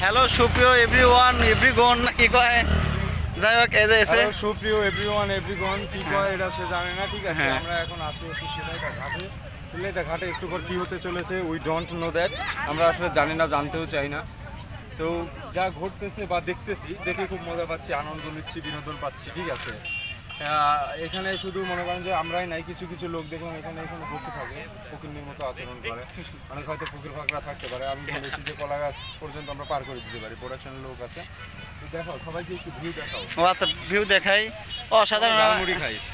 Hello সুপ্রিয় every one every গন না কি কয়? যাই হোক এই যে এসে। সুপ্রিয় এভরিওয়ান এভরিগন কি কয় এটা সে জানে না ঠিক আছে? হ্যাঁ। আমরা এখন আছি হচ্ছে সিলেটা ঘাটে। সিলেটা ঘাটে একটু পর কি হতে চলেছে উই ডোন্ট নো দ্যাট আমরা আসলে জানি না জানতেও চাই না। তো যা ঘটতেছে বা দেখতেছি দেখে খুব মজা পাচ্ছি আনন্দ নিচ্ছি বিনোদন পাচ্ছি ঠিক আছে? এখানে শুধু মনে করেন যে আমরাই নাই কিছু কিছু লোক দেখুন এখানে এখানে বসে থাকে ফকিরনির মতো আচরণ করে। অনেক হয়তো ফকির ফাঁকরা থাকতে পারে। আমি বলেছি যে কলা গাছ পর্যন্ত আমরা পার করে দিতে পারি প্রোডাকশনের লোক আছে। তো দেখো সবাইকে একটু ভিউ দেখাও। ও আচ্ছা ভিউ দেখাই। অসাধারণ। ঝালমুড়ি খাইস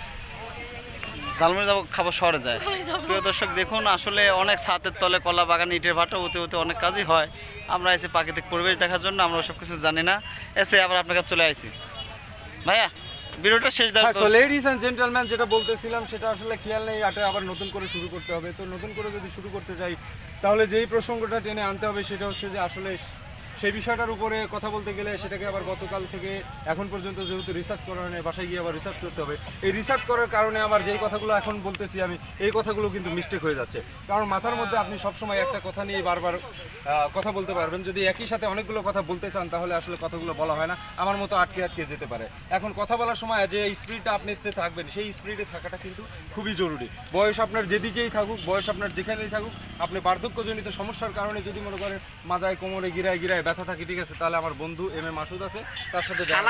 ঝালমুড়ি যাব খাব শহরে যায়। প্রিয় দর্শক দেখুন আসলে অনেক ছাতের তলে কলা বাগান ইটের ভাটা হতে হতে অনেক কাজই হয়। আমরা এসে প্রাকৃতিক পরিবেশ দেখার জন্য আমরা সব কিছু জানি না। এসে আবার আপনার কাছে চলে আসি। ভাইয়া? ভিডিওটা শেষ দেওয়ার সো লেডিস এন্ড জেন্টলম্যান যেটা বলতেছিলাম সেটা আসলে খেয়াল নেই এটা আবার নতুন করে শুরু করতে হবে। তো নতুন করে যদি শুরু করতে যাই তাহলে যেই প্রসঙ্গটা টেনে আনতে হবে সেটা হচ্ছে যে আসলে সেই বিষয়টার উপরে কথা বলতে গেলে সেটাকে আবার গতকাল থেকে এখন পর্যন্ত যেহেতু রিসার্চ করা হয় নাই, বাসায় গিয়ে আবার রিসার্চ করতে হবে। এই রিসার্চ করার কারণে আবার যেই কথাগুলো এখন বলতেছি আমি এই কথাগুলো কিন্তু মিস্টেক হয়ে যাচ্ছে। কারণ মাথার মধ্যে আপনি সবসময় একটা কথা নিয়ে বারবার কথা বলতে পারবেন। যদি একই সাথে অনেকগুলো কথা বলতে চান তাহলে আসলে কথাগুলো বলা হয় না। আমার মতো আটকে আটকে যেতে পারে। এখন কথা বলার সময় যে স্পিডটা আপনি এতে থাকবেন সেই স্পিডে থাকাটা কিন্তু খুবই জরুরি। বয়স আপনার যেদিকেই থাকুক বয়স আপনার যেখানেই থাকুক আপনি বার্ধক্যজনিত সমস্যার কারণে যদি মনে করেন মাজায় কোমরে গিরায় গিরায় ব্যথা থাকি ঠিক আছে তাহলে আমার বন্ধু এম এ মাসুদ আছে তার সাথে দেখা।